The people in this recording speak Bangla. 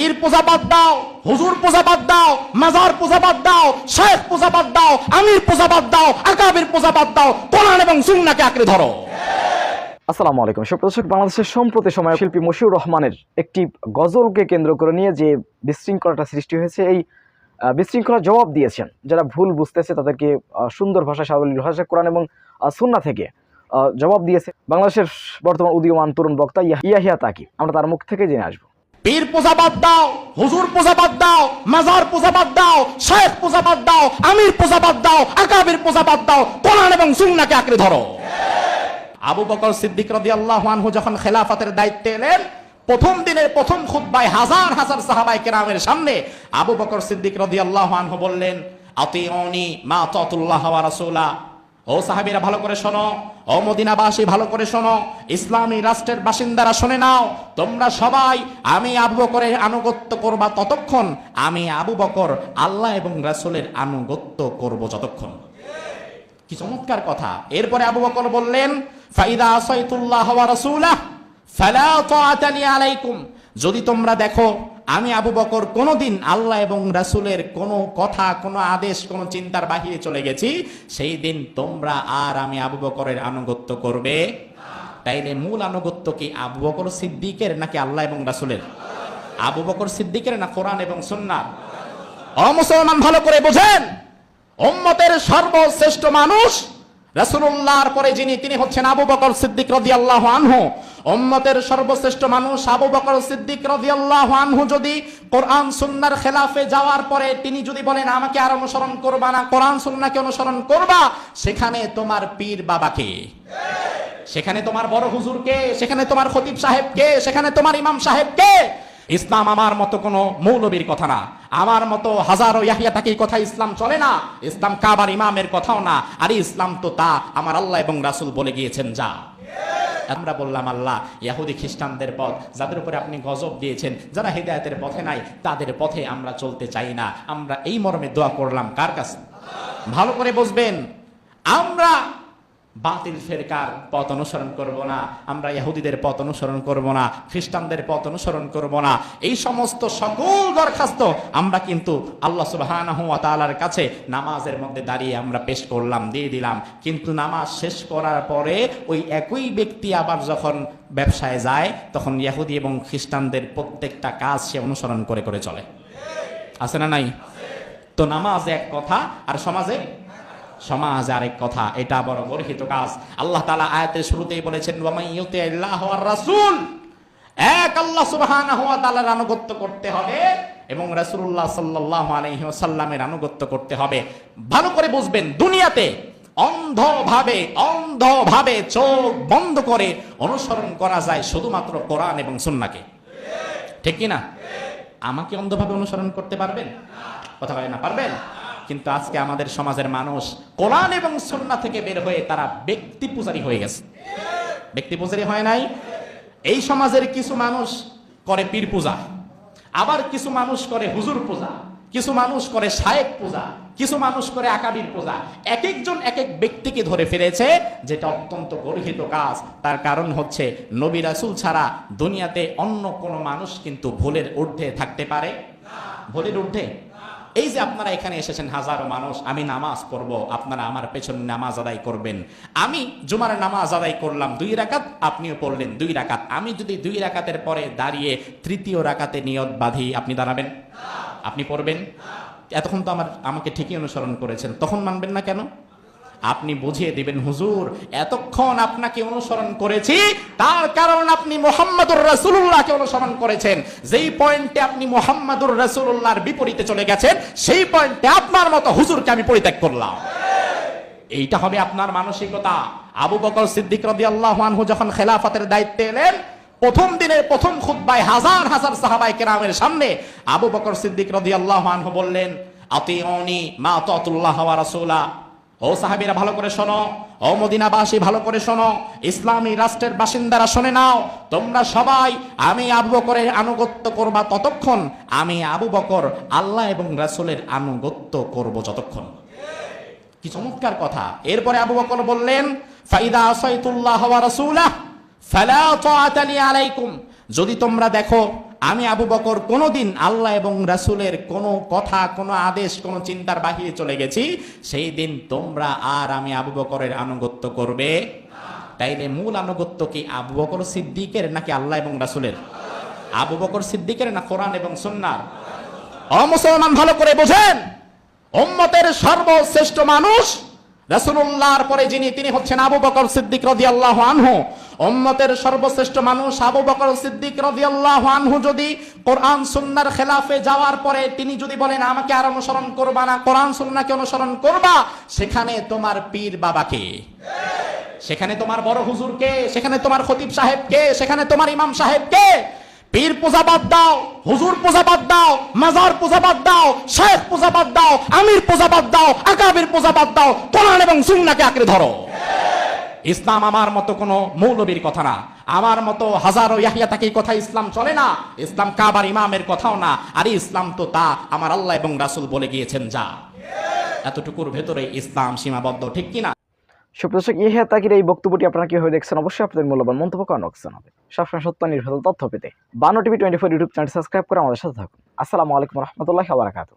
পীর পূজা বাদ দাও হুজুর পূজা বাদ দাও মাজার পূজা বাদ দাও শেখ পূজা বাদ দাও আমির পূজা বাদ দাও আকাবির পূজা বাদ দাও কোরআন এবং সুন্নাহকে আঁকড়ে ধরো আসসালামু আলাইকুম। সুপ্রদর্শক বাংলাদেশের সম্প্রতি সময়ে শিল্পী মশিউর রহমানের একটি গজলকে কেন্দ্র করে নিয়ে যে বিশৃঙ্খলাটা সৃষ্টি হয়েছে এই আহ, বিশৃঙ্খলার জবাব দিয়েছেন। যারা ভুল বুঝতেছে তাদেরকে সুন্দর ভাষা সাবলীল ভাষা কোরআন এবং সুন্না থেকে জবাব দিয়েছে বাংলাদেশের বর্তমান উদীয়মান তরুণ বক্তা ইয়া- ইয়াহিয়া তাকি। আমরা তার মুখ থেকে জেনে আসব। পীর পূজা বাদ দাও, হুজুর পূজা বাদ দাও, মাজার পূজা বাদ দাও শেখ পূজা বাদ দাও, আমির পূজা বাদ দাও, আকাবির পূজা বাদ দাও, কোরআন এবং সুন্নাহকে আঁকড়ে ধরো। আবু বকর সিদ্দিক রাদিয়াল্লাহু আনহু যখন খেলাফতের দায়িত্বে এলেন, প্রথম দিনের প্রথম খুতবায় হাজার হাজার সাহাবাই কেরামের সামনে আবু বকর সিদ্দিক রাদিয়াল্লাহু আনহু বললেন, আতিউনি মা তাতুল্লাহ ওয়া রাসূলা। ও সাহাবীরা, ভালো করে শোনো। ও মদিনাবাসী, ভালো করে শোনো। ইসলামী রাষ্ট্রের বাসিন্দারা শুনে নাও। তোমরা সবাই আমি আবু বকরের আনুগত্য করবা ততক্ষণ। আমি আবু বকর, আল্লাহ এবং রাসূলের আনুগত্য করব যতক্ষণ। কি চমৎকার কথা। এরপরে আবু বকর বললেন, ফাইদা আসাইতুল্লাহ ওয়া রাসূলাহ, ফালা তাআতা লি আলাইকুম। যদি তোমরা দেখো আমি আবু বকর কোনোদিন আল্লাহ এবং রাসূলের কোনো কথা, কোনো আদেশ, কোনো চিন্তার বাহিরে চলে গেছি। সেই দিন তোমরা আর আমি আবু বকরের আনুগত্য করবে। তাইলে মূল আনুগত্য কি আবু বকর সিদ্দিকের নাকি আল্লাহ এবং রাসুলের? আবু বকর সিদ্দিকের না কোরআন এবং সুন্নাহ? অমুসলমান ভালো করে বোঝেন। উম্মতের সর্বশ্রেষ্ঠ মানুষ রাসূলুল্লাহর পরে যিনি, তিনি হচ্ছেন আবু বকর সিদ্দিক রাদিয়াল্লাহু আনহু। উম্মতের সর্বশ্রেষ্ঠ মানুষ আবু বকর সিদ্দিক রাদিয়াল্লাহু আনহু যদি কোরআন সুন্নার খেলাফে যাওয়ার পরে তিনি যদি বলেন, আমাকে আর অনুসরণ করবা না, কোরআন সুন্নাকে অনুসরণ করবা সেখানে তোমার পীর বাবাকে সেখানে তোমার বড় হুজুরকে সেখানে তোমার খতিব সাহেবকে সেখানে তোমার ইমাম সাহেবকে ইসলাম আমার মতো কোনো মৌলবীর কথা না। আমার মতো হাজারো ইয়াহিয়া তাকির কথা ইসলাম চলে না। ইসলাম কাবার ইমামের কথাও না। আরে ইসলাম তো তা আমার আল্লাহ এবং রাসূল বলে গিয়েছেন, যা। আমরা বললাম, আল্লাহ, ইয়াহুদি খ্রিস্টানদের পথ, যাদের উপরে আপনি গজব দিয়েছেন, যারা হৃদায়তের পথে নাই, তাদের পথে আমরা চলতে চাই না। আমরা এই মর্মে দোয়া করলাম, কার কাছে? ভালো করে বুঝবেন, আমরা বাতিল ফেরকার পথ অনুসরণ করব না। আমরা ইহুদিদের পথ অনুসরণ করব না, খ্রিস্টানদের পথ অনুসরণ করব না। এই সমস্ত সকল দরখাস্ত আমরা কিন্তু আল্লাহ তাআলার কাছে নামাজের মধ্যে দাঁড়িয়ে আমরা পেশ করলাম, দিয়ে দিলাম। কিন্তু নামাজ শেষ করার পরে ওই একই ব্যক্তি আবার যখন ব্যবসায় যায়, তখন ইহুদি এবং খ্রিস্টানদের প্রত্যেকটা কাজ সে অনুসরণ করে করে চলে। আছে না নাই? তো নামাজ এক কথা, আর সমাজে সমাজ আরেক কথা, এটা বড় গর্হিত কাজ। আল্লাহ তালা আয়াতের শুরুতেই বলেছেন রাসূল। এক আল্লাহ সুবহানাহু ওয়া তাআলার আনুগত্য করতে হবে এবং রাসূলুল্লাহ সাল্লাল্লাহু আলাইহি ওয়াসাল্লামের আনুগত্য করতে হবে। ভালো করে বুঝবেন, দুনিয়াতে অন্ধভাবে অন্ধভাবে চোখ বন্ধ করে অনুসরণ করা যায় শুধুমাত্র কোরআন এবং সুন্নাহকে ঠিক কি না? আমাকে অন্ধভাবে অনুসরণ করতে পারবেন? কথা বলে না, পারবেন? কিন্তু আজকে আমাদের সমাজের মানুষ কোরআন এবং সন্না থেকে বের হয়ে তারা ব্যক্তি পূজারী হয়ে গেছে। ব্যক্তি পূজারী হয় নাই? এই সমাজের কিছু মানুষ করে পীর পূজা, আবার কিছু মানুষ করে হুজুর পূজা, কিছু মানুষ করে শায়েক পূজা, কিছু মানুষ করে আকাবির পূজা। এক একজন এক এক ব্যক্তিকে ধরে ফেলেছে, যেটা অত্যন্ত গর্হিত কাজ। তার কারণ হচ্ছে নবী রাসূল ছাড়া দুনিয়াতে অন্য কোনো মানুষ কিন্তু ভুলের ঊর্ধ্বে থাকতে পারে? ভুলের ঊর্ধ্বে? এই যে আপনারা এখানে এসেছেন, হাজারো মানুষ, আমি নামাজ পড়ব, আপনারা আমার পেছনে নামাজ আদায় করবেন। আমি জুমার নামাজ আদায় করলাম দুই রাকাত, আপনিও পড়লেন দুই রাকাত। আমি যদি দুই রাকাতের পরে দাঁড়িয়ে তৃতীয় রাকাতে নিয়ত বাঁধি, আপনি দাঁড়াবেন? আপনি পড়বেন? এতক্ষণ তো আমার, আমাকে ঠিকই অনুসরণ করেছেন। তখন মানবেন না কেন? আপনি বুঝিয়ে দিবেন, হুজুর, এতক্ষণ আপনাকে অনুসরণ করেছি, তার কারণ আপনি মোহাম্মদুর রাসূলুল্লাহকে অনুসরণ করেছেন। যেই পয়েন্টে আপনি মোহাম্মদুর রাসূলুল্লাহর বিপরীতে চলে গেছেন, সেই পয়েন্টে আপনার মতো হুজুরকে আমি পরিত্যাগ করলাম। এইটা হবে আপনার মানসিকতা। আবু বকর সিদ্দিক রাদিয়াল্লাহু আনহু যখন খেলাফতের দায়িত্বে এলেন, প্রথম দিনের প্রথম খুতবায় হাজার হাজার সাহাবাই কেরামের সামনে আবু বকর সিদ্দিক রাদিয়াল্লাহু আনহু বললেন, আতিউনি মা তাতুল্লাহ রাসূলা। ও সাহাবীরা ভালো করে শোনো। ও মদিনাবাসী ভালো করে শোনো। ইসলামী রাষ্ট্রের বাসিন্দারা শুনে নাও। তোমরা সবাই আমি আবু বকরের আনুগত্য করবা ততক্ষণ। আমি আবু বকর, আল্লাহ এবং রাসূলের আনুগত্য করব যতক্ষণ। কি চমৎকার কথা। এরপরে আবু বকর বললেন, ফাইদা আসাইতুল্লাহ ওয়া রাসূলাহ, ফালা তাআতালি আলাইকুম। যদি তোমরা দেখো আমি আবু বকর কোনোদিন আল্লাহ এবং রাসূলের কোনো কথা, কোনো আদেশ, কোনো চিন্তার বাহিরে চলে গেছি। সেই দিন তোমরা আর আমি আবু বকরের আনুগত্য করবে। তাইলে মূল আনুগত্য কি আবু বকর সিদ্দিকের নাকি আল্লাহ এবং রাসূলের? আবু বকর সিদ্দিকের না কোরআন এবং সুন্নার? অমুসলমান ভালো করে বোঝেন। উম্মতের সর্বশ্রেষ্ঠ মানুষ রাসূলুল্লাহর পরে যিনি, তিনি হচ্ছেন আবু বকর সিদ্দিক রাদিয়াল্লাহু আনহু। উম্মতের সর্বশ্রেষ্ঠ মানুষ আবু বকর সিদ্দিক রাদিয়াল্লাহু আনহু যদি কোরআন সুন্নাহর খেলাফে যাওয়ার পরে তিনি যদি বলেন, আমাকে আর অনুসরণ করবা না, কোরআন সুন্নাহকে অনুসরণ করবা? সেখানে তোমার পীর বাবাকে সেখানে তোমার বড় হুজুরকে সেখানে তোমার খতিব সাহেবকে সেখানে তোমার ইমাম সাহেবকে পীর পূজা বাদ দাও, হুজুর পূজা বাদ দাও, মাজার পূজা বাদ দাও শেখ পূজা বাদ দাও, আমির পূজা বাদ দাও, আকাবির পূজা বাদ দাও, কোরআন এবং সুন্নাহকে আঁকড়ে ধরো। ইসলাম আমার মতো কোনো মৌলবীর কথা না। আমার মতো হাজারো ইয়াহিয়া তাকে কথা ইসলাম চলে না। ইসলাম কাবার ইমামের কথাও না। আর ইসলাম তো তা আমার আল্লাহ এবং রাসুল বলে গিয়েছেন যা। এতটুকুর ভেতরে ইসলাম সীমাবদ্ধ, ঠিক কিনা সুপ্রদর্শক ইহা তাকির এই বক্তব্যটি আপনারা কীভাবে দেখছেন? অবশ্যই আপনাদের মূল্যবান মন্তব্য করেন অপশন হবে সবসময় সত্য নির্ভর তথ্য পেতে বানো TV twenty four YouTube channel subscribe করে আমাদের সাথে থাকুন। আসসালামু আলাইকুম রহমতুল্লাহ বারাকাতু